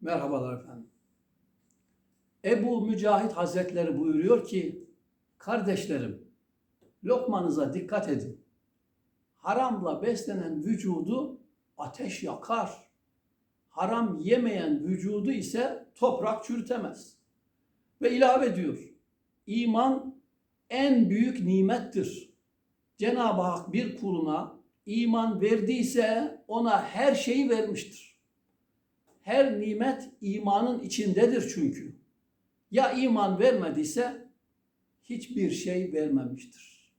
Merhabalar efendim. Ebu Mücahit Hazretleri buyuruyor ki, kardeşlerim, lokmanıza dikkat edin. Haramla beslenen vücudu ateş yakar. Haram yemeyen vücudu ise toprak çürütemez. Ve ilave ediyor, iman en büyük nimettir. Cenab-ı Hak bir kuluna iman verdiyse ona her şeyi vermiştir. Her nimet imanın içindedir çünkü. Ya iman vermediyse hiçbir şey vermemiştir.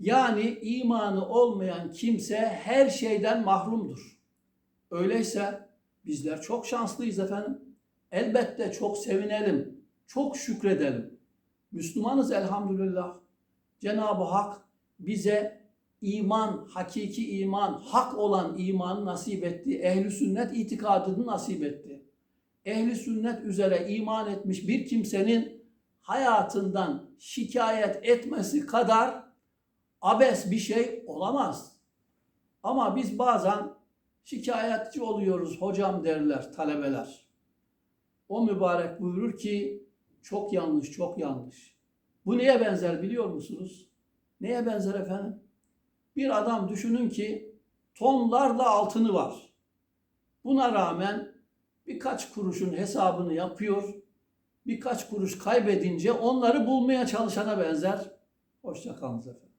Yani imanı olmayan kimse her şeyden mahrumdur. Öyleyse bizler çok şanslıyız efendim. Elbette çok sevinelim, çok şükredelim. Müslümanız elhamdülillah. Cenab-ı Hak bize iman, hakiki iman, hak olan imanı nasip etti. Ehli sünnet itikadını nasip etti. Ehli sünnet üzere iman etmiş bir kimsenin hayatından şikayet etmesi kadar abes bir şey olamaz. Ama biz bazen şikayetçi oluyoruz hocam derler talebeler. O mübarek buyurur ki çok yanlış, çok yanlış. Bu neye benzer biliyor musunuz? Neye benzer efendim? Bir adam düşünün ki tonlarla altını var. Buna rağmen birkaç kuruşun hesabını yapıyor. Birkaç kuruş kaybedince onları bulmaya çalışana benzer. Hoşça kalınız efendim.